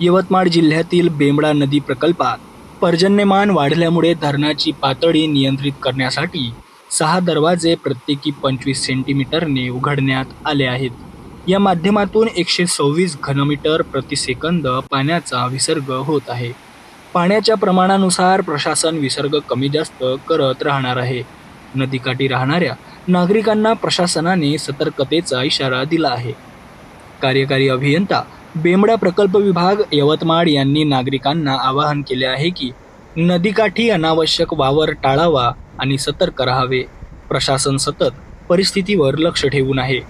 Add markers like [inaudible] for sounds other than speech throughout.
यवतमाळ जिल्ह्यातील बेंबडा नदी प्रकल्पात पर्जन्यमान वाढल्यामुळे धरणाची पातळी नियंत्रित करण्यासाठी सहा दरवाजे प्रत्येकी पंचवीस सेंटीमीटरने उघडण्यात आले आहेत. या माध्यमातून एकशे सव्वीस घनमीटर प्रतिसेकंद पाण्याचा विसर्ग होत आहे. पाण्याच्या प्रमाणानुसार प्रशासन विसर्ग कमी जास्त करत राहणार आहे. नदीकाठी राहणाऱ्या नागरिकांना प्रशासनाने सतर्कतेचा इशारा दिला आहे. कार्यकारी अभियंता बेमडा प्रकल्प विभाग यवतमाळ यांनी नागरिकांना आवाहन केले आहे की नदीकाठी अनावश्यक वावर टाळावा आणि सतर्क राहावे. प्रशासन सतत परिस्थितीवर लक्ष ठेवून आहे.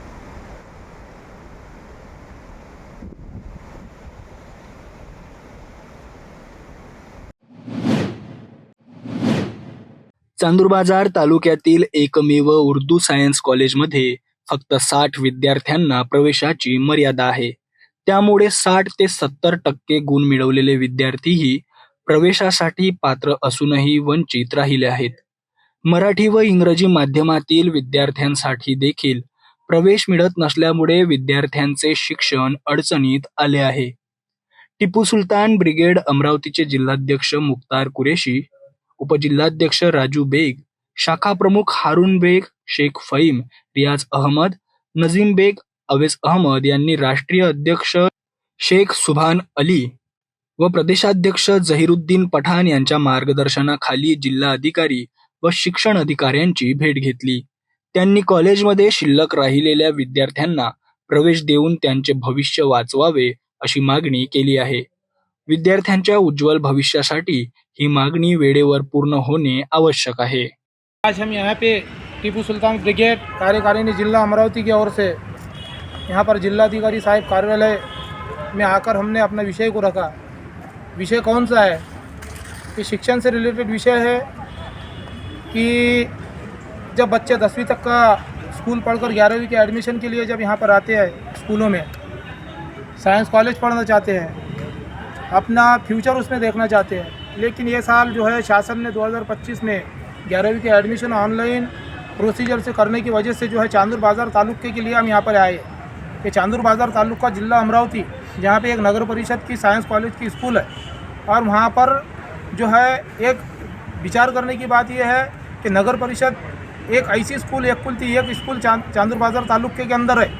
चांदूरबाजार तालुक्यातील एकमेव उर्दू सायन्स कॉलेजमध्ये फक्त साठ विद्यार्थ्यांना प्रवेशाची मर्यादा आहे. त्यामुळे साठ ते सत्तर टक्के गुण मिळवलेले विद्यार्थीही प्रवेशासाठी पात्र असूनही वंचित राहिले आहेत. मराठी व इंग्रजी माध्यमातील विद्यार्थ्यांसाठी देखील प्रवेश मिळत नसल्यामुळे विद्यार्थ्यांचे शिक्षण अडचणीत आले आहे. टिपू सुलतान ब्रिगेड अमरावतीचे जिल्हाध्यक्ष मुक्तार कुरेशी उपजिल्हाध्यक्ष राजू बेग शाखा प्रमुख हारून बेग शेख फईम रियाज अहमद नजीम बेग अवेज अहमद यांनी राष्ट्रीय अध्यक्ष शेख सुभान अली व प्रदेशाध्यक्ष झहिरुद्दीन पठाण यांच्या मार्गदर्शनाखाली जिल्हा अधिकारी व शिक्षण अधिकाऱ्यांची भेट घेतली. त्यांनी कॉलेजमध्ये शिल्लक राहिलेल्या विद्यार्थ्यांना प्रवेश देऊन त्यांचे भविष्य वाचवावे अशी मागणी केली आहे. विद्यार्थ्यांच्या उज्ज्वल भविष्यासाठी ही मागणी वेळेवर पूर्ण होणे आवश्यक आहे. आज हम यहाँ पे टीपू सुल्तान ब्रिगेड कार्यकारिणी जिला अमरावती की ओर से यहाँ पर जिलाधिकारी साहब कार्यालय में आकर हमने अपना विषय को रखा। विषय कौन सा है? कि शिक्षण से रिलेटेड विषय है कि जब बच्चे दसवीं तक का स्कूल पढ़कर ग्यारहवीं के एडमिशन के लिए जब यहाँ पर आते हैं स्कूलों में साइंस कॉलेज पढ़ना चाहते हैं, अपना फ्यूचर उसमें देखना चाहते हैं। लेकिन ये साल जो है शासन ने 2025 में ग्यारहवीं के एडमिशन ऑनलाइन प्रोसीजर से करने की वजह से जो है चांदूर बाज़ार तालुके के लिए हम यहाँ पर आए। ये चांदूर बाज़ार तालुका जिला अमरावती, जहाँ पे एक नगर परिषद की साइंस कॉलेज की स्कूल है। और वहाँ पर जो है, एक विचार करने की बात यह है कि नगर परिषद एक ऐसी स्कूल, एक कुल थी एक स्कूल चाँद चांदूर बाज़ार तालुके के अंदर है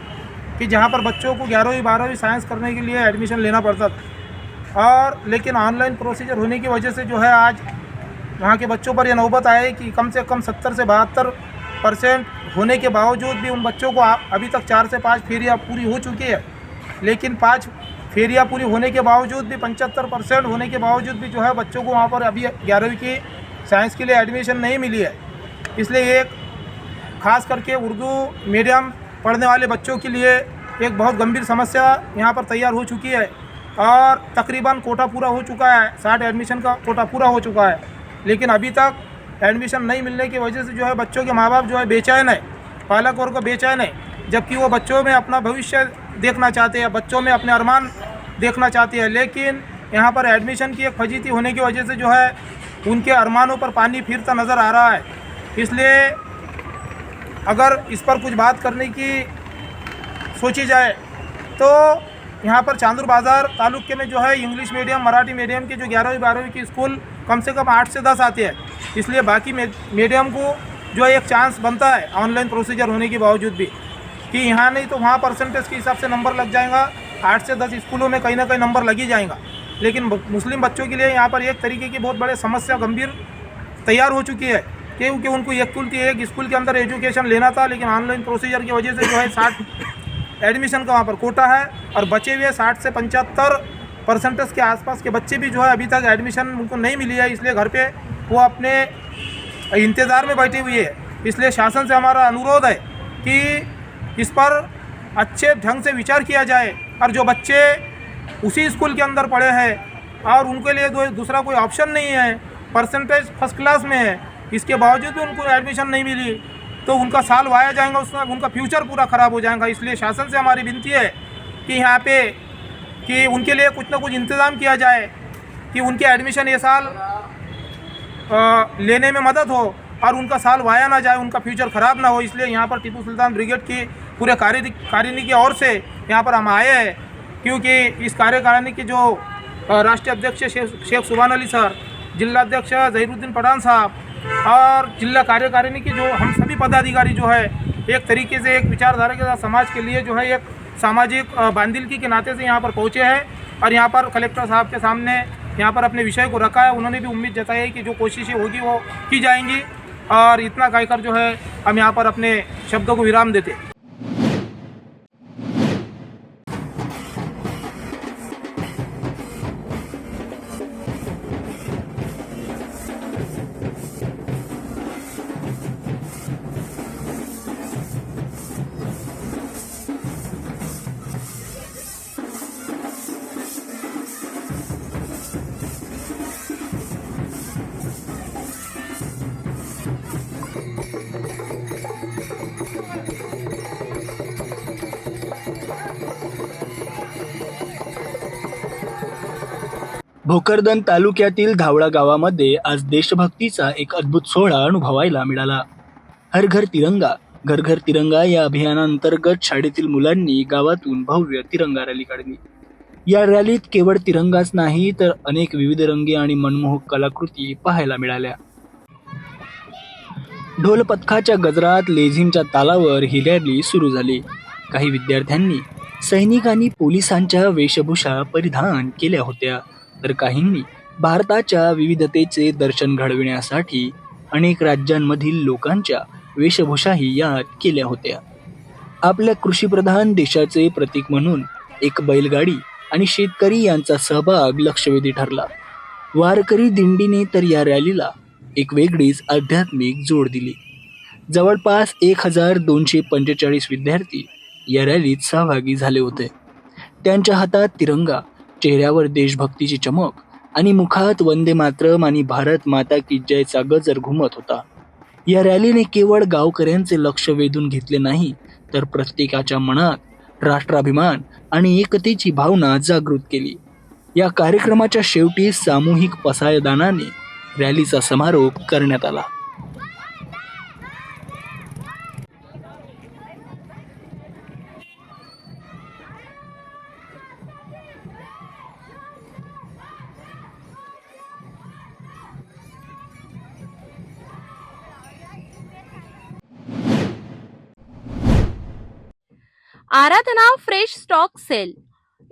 कि जहाँ पर बच्चों को ग्यारहवीं, बारहवीं साइंस करने के लिए एडमिशन लेना पड़ता था। और लेकिन ऑनलाइन प्रोसीजर होने की वजह से जो है आज वहाँ के बच्चों पर यह नौबत आए कि कम से कम सत्तर से बहत्तर परसेंट होने के बावजूद भी उन बच्चों को आ- अभी तक चार से पाँच फेरियाँ पूरी हो चुकी है। लेकिन पाँच फेरियाँ पूरी होने के बावजूद भी, पंचहत्तर परसेंट होने के बावजूद भी जो है बच्चों को वहाँ पर अभी ग्यारहवीं की साइंस के लिए एडमिशन नहीं मिली है। इसलिए एक खास करके उर्दू मीडियम पढ़ने वाले बच्चों के लिए एक बहुत गंभीर समस्या यहाँ पर तैयार हो चुकी है और तकरीबन कोटा पूरा हो चुका है, साठ एडमिशन का कोटा पूरा हो चुका है। लेकिन अभी तक एडमिशन नहीं मिलने की वजह से जो है बच्चों के माँ बाप जो है बेचैन है, पालक और को बेचैन है, जबकि वो बच्चों में अपना भविष्य देखना चाहते हैं, बच्चों में अपने अरमान देखना चाहते हैं। लेकिन यहाँ पर एडमिशन की एक फजीती होने की वजह से जो है उनके अरमानों पर पानी फिरता नज़र आ रहा है। इसलिए अगर इस पर कुछ बात करने की सोची जाए तो यहाँ पर चांदूर बाज़ार तालुके में जो है इंग्लिश मीडियम, मराठी मीडियम के जो ग्यारहवीं, बारहवीं की स्कूल कम से कम आठ से दस आते हैं। इसलिए बाकी मीडियम को जो एक चांस बनता है ऑनलाइन प्रोसीजर होने के बावजूद भी। कि यहाँ नहीं तो वहाँ परसेंटेज के हिसाब से नंबर लग जाएगा। आठ से दस स्कूलों में कहीं ना कहीं नंबर लग ही जाएगा। लेकिन मुस्लिम बच्चों के लिए यहाँ पर एक तरीके की बहुत बड़े समस्या गंभीर तैयार हो चुकी है। क्योंकि उनको एक कुल एक स्कूल के अंदर एजुकेशन लेना था, लेकिन ऑनलाइन प्रोसीजर की वजह से जो है साठ [coughs] एडमिशन का वहाँ पर कोटा है। और बचे हुए साठ से पंचहत्तर परसेंटेज के आसपास के बच्चे भी जो है अभी तक एडमिशन उनको नहीं मिली है, इसलिए घर पे वो अपने इंतज़ार में बैठी हुई है। इसलिए शासन से हमारा अनुरोध है कि इस पर अच्छे ढंग से विचार किया जाए और जो बच्चे उसी स्कूल के अंदर पढ़े हैं और उनके लिए दो दूसरा कोई ऑप्शन नहीं है परसेंटेज फ़र्स्ट क्लास में है, इसके बावजूद भी उनको एडमिशन नहीं मिली तो उनका साल वाया जाएगा, उसका उनका फ्यूचर पूरा ख़राब हो जाएगा। इसलिए शासन से हमारी विनती है कि यहाँ पे कि उनके लिए कुछ ना कुछ इंतज़ाम किया जाए कि उनके एडमिशन ये साल लेने में मदद हो और उनका साल वाया ना जाए, उनका फ्यूचर ख़राब ना हो। इसलिए यहाँ पर टीपू सुल्तान ब्रिगेड की पूरे कार्य कारिणी की ओर से यहाँ पर हम आए हैं। क्योंकि इस कार्यकारिणी के जो राष्ट्रीय अध्यक्ष शेख सुबान अली सर, जिला अध्यक्ष जहीरुद्दीन पठान साहब और जिला कार्यकारिणी की जो हम सभी पदाधिकारी जो है, एक तरीके से एक विचारधारा के साथ समाज के लिए जो है, एक सामाजिक बांधिलकी के नाते से यहाँ पर पहुँचे हैं और यहाँ पर कलेक्टर साहब के सामने यहाँ पर अपने विषय को रखा है। उन्होंने भी उम्मीद जताई है कि जो कोशिशें होगी वो की जाएँगी और इतना कहकर जो है हम यहाँ पर अपने शब्दों को विराम देते हैं। भोकरदन तालुक्यातील धावळा गावामध्ये आज देशभक्तीचा एक अद्भुत सोहळा अनुभवायला मिळाला. हर घर तिरंगा घर घर तिरंगा या अभियानांतर्गत शाळेतील मुलांनी गावातून भव्य तिरंगा रॅली काढली. या रॅलीत केवळ तिरंगाच नाही तर अनेक विविध रंगी आणि मनमोहक कलाकृती पाहायला मिळाल्या. ढोल पथकाच्या गजरात लेझिमच्या तालावर ही रॅली सुरू झाली. काही विद्यार्थ्यांनी सैनिक आणि पोलिसांच्या वेशभूषा परिधान केल्या होत्या. तर काहींनी भारताच्या विविधतेचे दर्शन घडविण्यासाठी अनेक राज्यांमधील लोकांच्या वेशभूषाही यात केल्या होत्या. आपल्या कृषीप्रधान देशाचे प्रतीक म्हणून एक बैलगाडी आणि शेतकरी यांचा सहभाग लक्षवेधी ठरला. वारकरी दिंडीने तर या रॅलीला एक वेगळीच आध्यात्मिक जोड दिली. जवळपास एक हजार दोनशे पंचेचाळीस विद्यार्थी या रॅलीत सहभागी झाले होते. त्यांच्या हातात तिरंगा चेहऱ्यावर देशभक्तीची चमक आणि मुखात वंदे मातरम आणि भारत माता की जयचा गजर घुमत होता. या रॅलीने केवळ गावकऱ्यांचे लक्ष वेधून घेतले नाही तर प्रत्येकाच्या मनात राष्ट्राभिमान आणि एकतेची भावना जागृत केली. या कार्यक्रमाच्या शेवटी सामूहिक पसायदानाने रॅलीचा समारोप करण्यात आला. Aradhana fresh stock sale.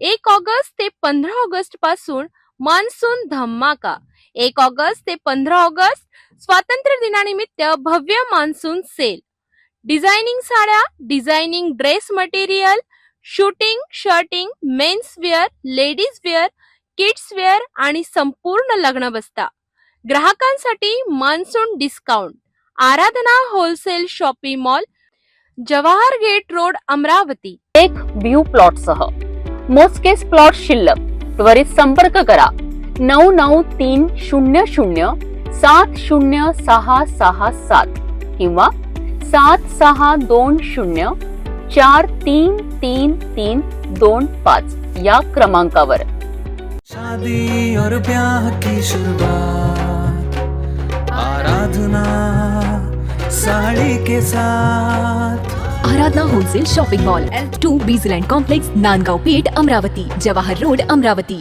एक ऑगस्ट ते पंधरा ऑगस्टपासून मान्सून धमाका एक ऑगस्ट ते पंधरा ऑगस्ट स्वातंत्र्य दिनानिमित्त भव्य मान्सून सेल. डिझायनिंग साड्या designing dress material shooting shirting mens wear ladies wear kids wear आणि संपूर्ण लग्न बस्ता ग्राहकांसाठी monsoon discount. Aradhana wholesale shopping mall Jawahar gate road Amravati. एक व्ह्यू प्लॉट सह. मोजकेच प्लॉट शिल्लक. त्वरित संपर्क करा. नऊ नऊ तीन शून्य शून्य सात शून्य सहा सहा सात किंवा सात सहा दोन शून्य चार तीन तीन तीन दोन पाच या क्रमांकावर. शादी और ब्याह की शुरुआत आराधना साड़ी के साथ। Aradhana wholesale shopping mall L two Bijland complex Nandgaon Peth Amravati Jawahar road Amravati.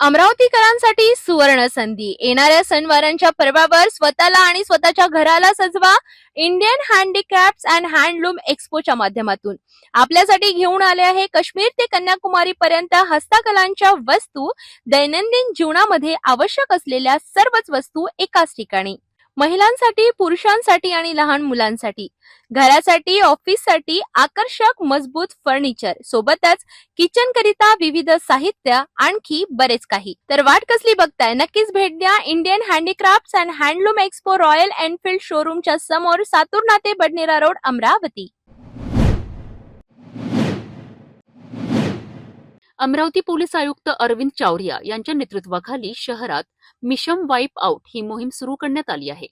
अमरावतीकरांसाठी सुवर्ण संधी. येणाऱ्या सणवारांच्या पर्वावर स्वतःला आणि स्वतःच्या घराला सजवा इंडियन हँडीक्राफ्ट अँड हँडलूम एक्स्पोच्या माध्यमातून. आपल्यासाठी घेऊन आले आहे काश्मीर ते कन्याकुमारी पर्यंत हस्तकलांच्या वस्तू. दैनंदिन जीवनामध्ये आवश्यक असलेल्या सर्वच वस्तू एकाच ठिकाणी. महिलांसाठी पुरुषांसाठी आणि लहान मुलांसाठी. घरासाठी ऑफिससाठी आकर्षक मजबूत फर्निचर. सोबतच किचन करिता विविध साहित्य आणखी बरेच काही. तर वाट कसली बघताय? नक्कीच भेट द्या. Indian handicraft and handloom expo royal enfield शोरूमच्या समोर सातूर नाते बडनेरा रोड अमरावती. अमरावती पोलीस आयुक्त अरविंद चावरिया यांच्या नेतृत्वाखाली शहरात मिशन वाईप आउट ही मोहीम सुरू करण्यात आली आहे.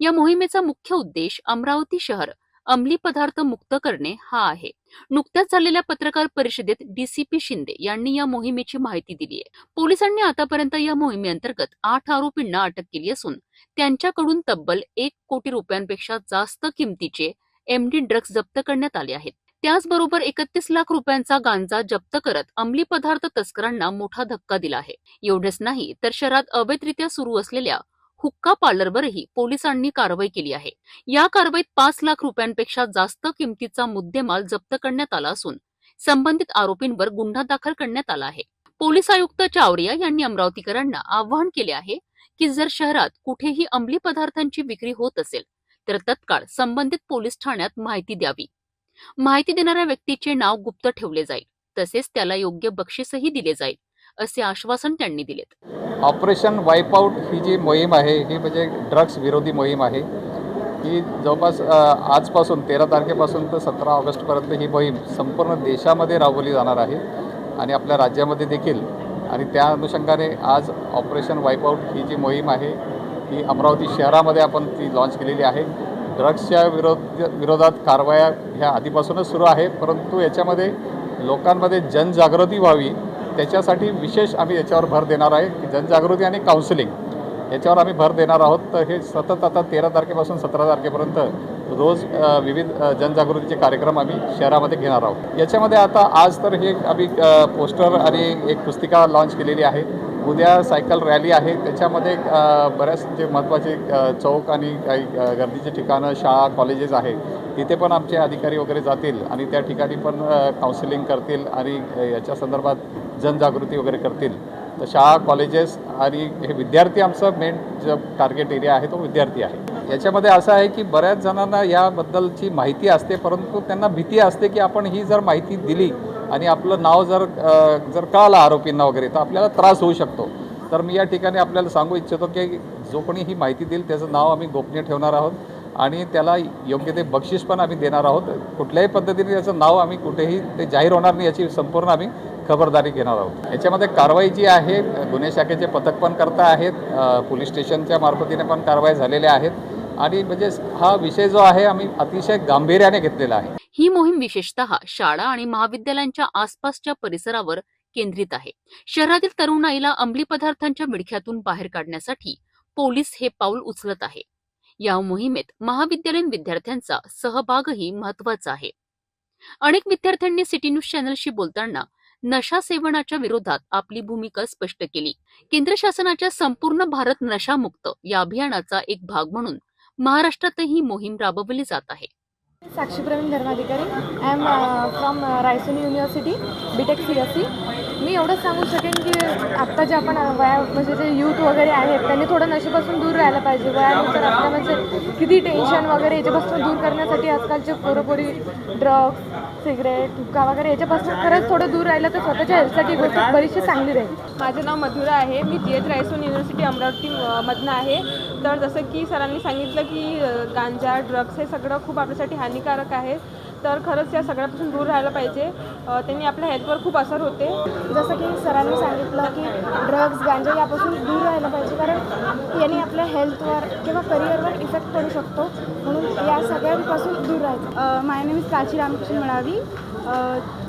या मोहिमेचा मुख्य उद्देश अमरावती शहर अंमली पदार्थ मुक्त करणे हा आहे. नुकत्याच झालेल्या पत्रकार परिषदेत डीसीपी शिंदे यांनी या मोहिमेची माहिती दिली आहे. पोलिसांनी आतापर्यंत या मोहिमेअंतर्गत आठ आरोपींना अटक केली असून त्यांच्याकडून तब्बल एक कोटी रुपयांपेक्षा जास्त किमतीचे एमडी ड्रग्ज जप्त करण्यात आले आहेत. त्याचबरोबर एकतीस लाख रुपयांचा गांजा जप्त करत अंमली पदार्थ तस्करांना मोठा धक्का दिला आहे. एवढेच नाही तर शहरात अवैधरित्या सुरू असलेल्या हुक्का पार्लरवरही पोलिसांनी कारवाई केली आहे. या कारवाईत पाच लाख रुपयांपेक्षा जास्त किमतीचा मुद्देमाल जप्त करण्यात आला असून संबंधित आरोपींवर गुन्हा दाखल करण्यात आला आहे. पोलीस आयुक्त चावरिया यांनी अमरावतीकरांना आवाहन केले आहे की जर शहरात कुठेही अंमली पदार्थांची विक्री होत असेल तर तत्काळ संबंधित पोलीस ठाण्यात माहिती द्यावी. माहिती देणाऱ्या व्यक्तीचे नाव गुप्त ठेवले जाईल. तसेच त्याला योग्य बक्षीसही दिले जाईल असे आश्वासन त्यांनी दिलेत. ऑपरेशन वाईपआउट ही जी मोहीम आहे ही म्हणजे ड्रग्स विरोधी मोहीम आहे. ही जवळपास आजपासून तेरा तारखेपासून तर सतरा ऑगस्टपर्यंत ही मोहीम संपूर्ण देशामध्ये राबवली जाणार आहे आणि आपल्या राज्यामध्ये देखील. आणि त्या अनुषंगाने आज ऑपरेशन वाईपआउट ही जी मोहीम आहे ही अमरावती शहरामध्ये आपण ती लॉन्च केलेली आहे. ड्रग्सच्या विरोध विरोधात कारवाया ह्या आधीपासूनच सुरू आहे. परंतु याच्यामध्ये लोकांमध्ये जनजागृती व्हावी त्याच्यासाठी विशेष आम्ही याच्यावर भर देणार आहे की जनजागृती आणि काउन्सिलिंग याच्यावर आम्ही भर देणार आहोत. तर हे सतत आता तेरा तारखेपासून सतरा तारखेपर्यंत रोज विविध जनजागृतीचे कार्यक्रम आम्ही शहरामध्ये घेणार आहोत. याच्यामध्ये आता आज तर हे आम्ही पोस्टर आणि एक पुस्तिका लॉन्च केलेली आहे. उद्या सायकल रॅली आहे. त्याच्यामध्ये बऱ्याच जे महत्त्वाचे चौक आणि काही गर्दीचे ठिकाणं शाळा कॉलेजेस आहेत. तिथे पण आमचे अधिकारी वगैरे जातील आणि त्या ठिकाणी पण काउन्सिलिंग करतील आणि याच्या संदर्भात जनजागृती वगैरे करतील. तर शाळा कॉलेजेस आणि हे विद्यार्थी आमचं मेन जो टार्गेट एरिया आहे तो विद्यार्थी आहे. याच्यामध्ये असं आहे की बऱ्याच जणांना याबद्दलची माहिती असते परंतु त्यांना भीती असते की आपण ही जर माहिती दिली आणि आपलं नाव जर जर कळालं आरोपींना वगैरे तर आपल्याला त्रास होऊ शकतो. तर मी या ठिकाणी आपल्याला सांगू इच्छितो की जो कोणी ही माहिती देईल त्याचं नाव आम्ही गोपनीय ठेवणार आहोत आणि त्याला योग्य ते बक्षीस पण आम्ही देणार आहोत. कुठल्याही पद्धतीने त्याचं नाव आम्ही कुठेही ते जाहीर होणार नाही याची संपूर्ण आम्ही खबरदारी घेणार आहोत. याच्यामध्ये कारवाई जी आहे गुन्हे शाखेचे पथक पण करता आहेत पोलीस स्टेशनच्या मार्फतीने पण कारवाई झालेल्या आहेत. आणि म्हणजे हा विषय जो आहे आम्ही अतिशय गांभीर्याने घेतलेला आहे. ही मोहीम विशेषतः शाळा आणि महाविद्यालयांच्या आसपासच्या परिसरावर केंद्रित आहे. शहरातील तरुणाईला अंमली पदार्थांच्या विडख्यातून बाहेर काढण्यासाठी पोलीस हे पाऊल उचलत आहे. या मोहिमेत महाविद्यालयीन विद्यार्थ्यांचा सहभागही महत्त्वाचा आहे. अनेक विद्यार्थ्यांनी सिटी न्यूज चॅनलशी बोलताना नशा सेवनाच्या विरोधात आपली भूमिका स्पष्ट केली. केंद्र शासनाच्या संपूर्ण भारत नशामुक्त या अभियानाचा एक भाग म्हणून महाराष्ट्रातही ही मोहीम राबवली जात आहे. Sakshi Pravin Dharmadhikari. I am from Raisoni university BTech C S C मी एवढंच सांगू शकेन की आत्ता जे आपण uh, वया म्हणजे जे यूथ वगैरे आहेत त्यांनी थोडं नशेपासून दूर राहायला पाहिजे. वयानुसार आपल्या म्हणजे किती टेन्शन वगैरे याच्यापासून दूर करण्यासाठी आजकालचे पोरपोरी ड्रग्स सिगरेट धुका वगैरे याच्यापासून खरंच थोडं दूर राहिलं तर स्वतःच्या हेल्थसाठी गोष्ट बरीचशी चांगली राहील. माझं नाव मधुरा आहे. मी G H Raisoni university Amravati मधनं आहे. तर जसं की सरांनी सांगितलं की गांजा ड्रग्स हे सगळं खूप आपल्यासाठी हानिकारक आहे. तर खरंच या सगळ्यापासून दूर राहायला पाहिजे. त्यांनी आपल्या हेल्थवर खूप असर होते. जसं की सरांनी सांगितलं की ड्रग्स गांजा यापासून दूर राहायला पाहिजे. कारण याने आपल्या हेल्थवर किंवा करिअरवर इफेक्ट पडू शकतो. म्हणून या सगळ्यांपासून दूर राहायचं. My name is Prachi Ramkrishna मिळावी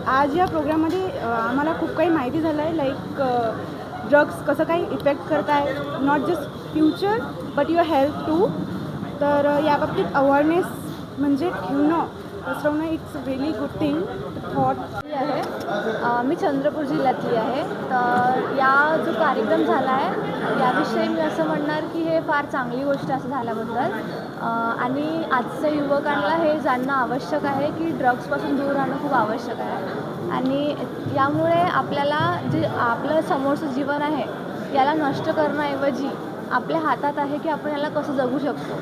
आज या प्रोग्राममध्ये आम्हाला खूप काही माहिती झालं आहे लाईक ड्रग्स कसं काही इफेक्ट करत आहे not just future but your health too तर याबाबतीत अवेअरनेस म्हणजे ठेवणं. पसरवणं it's very good thing thought आहे. मी चंद्रपूर जिल्ह्यातली आहे. तर या जो कार्यक्रम झाला आहे याविषयी मी असं म्हणणार की हे फार चांगली गोष्ट असं झाल्याबद्दल. आणि आजच्या युवकांना हे जाणणं आवश्यक आहे की ड्रग्सपासून दूर राहणं खूप आवश्यक आहे. आणि यामुळे आपल्याला जे आपलं समोरचं जीवन आहे याला नष्ट करण्याऐवजी आपल्या हातात आहे की आपण याला कसं जगू शकतो.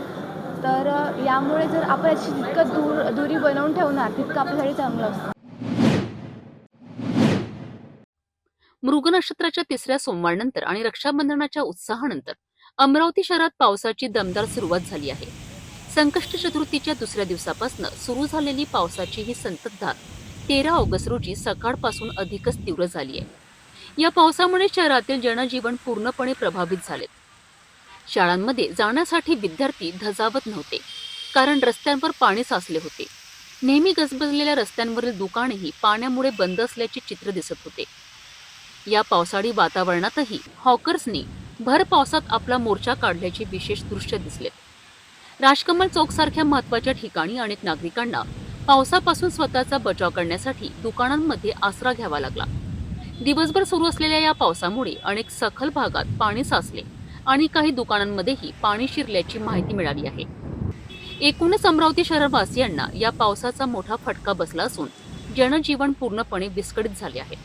तर यामुळे जर आपण याची जितकं दूर दुरी बनवून ठेवणार तितकं आपल्यासाठी चांगलं असतं. मृग नक्षत्राच्या तिसऱ्या सोमवारनंतर आणि रक्षाबंधनाच्या उत्साहानंतर अमरावती शहरात पावसाची दमदार सुरुवात झाली आहे. संकष्ट चतुर्थीच्या दुसऱ्या दिवसापासून सुरू झालेली पावसाची ही संततधार तेरा ऑगस्ट रोजी सकाळपासून अधिकच तीव्र झाली आहे. या पावसामुळे शहरातील जनजीवन पूर्णपणे प्रभावित झाले शाळांमध्ये जाण्यासाठी विद्यार्थी धजावत नव्हते कारण रस्त्यांवर पाणी साचले होते. नेहमी गजबजलेल्या रस्त्यांवरील दुकानेही पाण्यामुळे बंद असल्याचे चित्र दिसत होते. या पावसाळी वातावरणातही हॉकर्सनी भर पावसात आपला मोर्चा काढल्याचे विशेष दृश्य दिसले. राजकमल चौकसारख्या महत्त्वाच्या ठिकाणी अनेक नागरिकांना पावसापासून स्वतःचा बचाव करण्यासाठी दुकानांमध्ये आसरा घ्यावा लागला. दिवसभर सुरू असलेल्या या पावसामुळे अनेक सखल भागात पाणी साचले. आणि काही दुकानांमध्येही पाणी शिरल्याची माहिती मिळाली आहे. एकूणच अमरावती शहरवासियांना या पावसाचा मोठा फटका बसला असून जनजीवन पूर्णपणे विस्कळीत झाले आहे.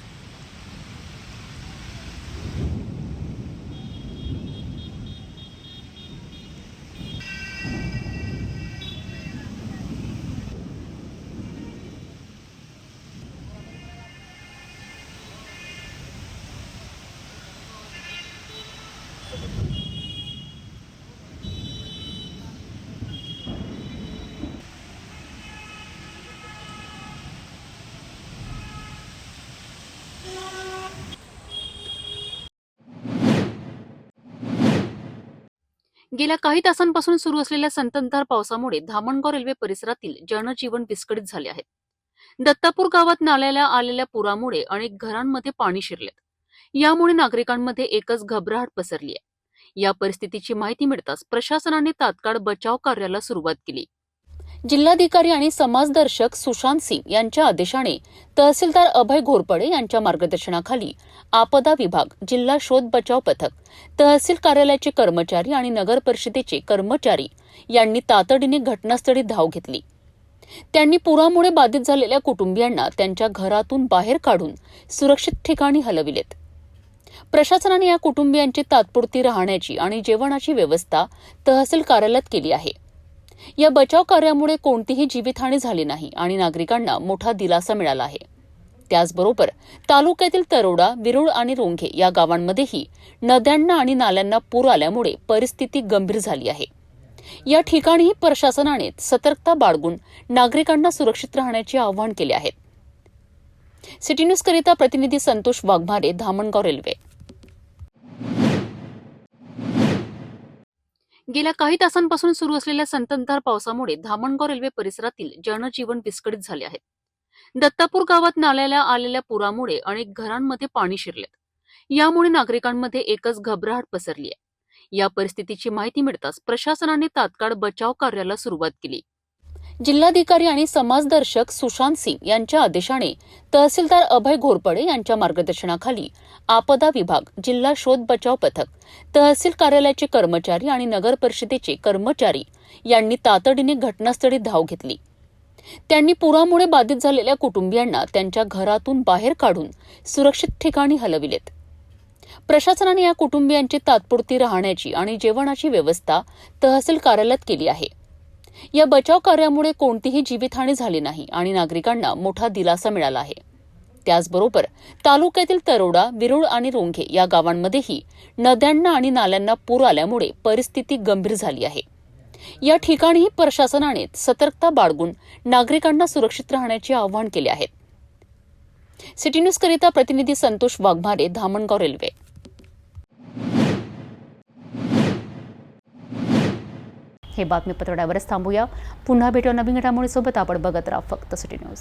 गेल्या काही तासांपासून सुरू असलेल्या संततधार पावसामुळे धामणगाव रेल्वे परिसरातील जनजीवन विस्कळीत झाले आहे. दत्तापूर गावात नाल्याला आलेल्या पुरामुळे अनेक घरांमध्ये पाणी शिरलेत. यामुळे नागरिकांमध्ये एकच घबराहट पसरली आहे. या परिस्थितीची माहिती मिळताच प्रशासनाने तात्काळ बचाव कार्याला सुरुवात केली. जिल्हाधिकारी आणि समाजदर्शक सुशांत सिंग यांच्या आदेशाने तहसीलदार अभय घोरपडे यांच्या मार्गदर्शनाखाली आपदा विभाग जिल्हा शोध बचाव पथक तहसील कार्यालयाचे कर्मचारी आणि नगर परिषदेचे कर्मचारी यांनी तातडीने घटनास्थळी धाव घेतली. त्यांनी पुरामुळे बाधित झालेल्या कुटुंबियांना त्यांच्या घरातून बाहेर काढून सुरक्षित ठिकाणी हलविलेत. प्रशासनाने या कुटुंबियांची तात्पुरती राहण्याची आणि जेवणाची व्यवस्था तहसील कार्यालयात केली आहे. या बचाव कार्यामुळे कोणतीही जीवितहानी झाली नाही आणि नागरिकांना मोठा दिलासा मिळाला आहे. त्याचबरोबर तालुक्यातील तरोडा विरुळ आणि रोंघे या गावांमध्येही नद्यांना आणि नाल्यांना पूर आल्यामुळे परिस्थिती गंभीर झाली आहे. या ठिकाणीही प्रशासनाने सतर्कता बाळगून नागरिकांना सुरक्षित राहण्याचे आवाहन केले आहे. सिटी न्यूज करिता प्रतिनिधी संतोष वाघमारे धामणगाव रेल्वे. गेल्या काही तासांपासून सुरू असलेल्या संततधार पावसामुळे धामणगाव रेल्वे परिसरातील जनजीवन विस्कळीत झाले आहे. दत्तापूर गावात नाल्याला आलेल्या पुरामुळे अनेक घरांमध्ये पाणी शिरलेत यामुळे नागरिकांमध्ये एकच घबराहट पसरली आहे. या परिस्थितीची माहिती मिळताच प्रशासनाने तात्काळ बचाव कार्याला सुरुवात केली. जिल्हाधिकारी आणि समाजदर्शक सुशांत सिंग यांच्या आदेशाने तहसीलदार अभय घोरपडे यांच्या मार्गदर्शनाखाली आपदा विभाग जिल्हा शोध बचाव पथक तहसील कार्यालयाचे कर्मचारी आणि नगर परिषदेचे कर्मचारी यांनी तातडीने घटनास्थळी धाव घेतली. त्यांनी पुरामुळे बाधित झालेल्या कुटुंबियांना त्यांच्या घरातून बाहेर काढून सुरक्षित ठिकाणी हलविलेत. प्रशासनाने या कुटुंबियांची तात्पुरती राहण्याची आणि जेवणाची व्यवस्था तहसील कार्यालयात केली आहे. या बचाव कार्यामुळे कोणतीही जीवितहानी झाली नाही आणि नागरिकांना मोठा दिलासा मिळाला आहे. त्याचबरोबर तालुक्यातील तरोडा विरुळ आणि रोंघे या गावांमध्येही नद्यांना आणि नाल्यांना पूर आल्यामुळे परिस्थिती गंभीर झाली आहे. या ठिकाणीही प्रशासनाने सतर्कता बाळगून नागरिकांना सुरक्षित राहण्याचे आवाहन केले आहे. सिटी न्यूज करिता प्रतिनिधी संतोष वाघमारे धामणगाव रेल्वे. हे बातमीपत्र डायवरच थांबूया. पुन्हा भेटू नवीन घडामोडीसोबत. आपण बघत राहा फक्त सिटी न्यूज.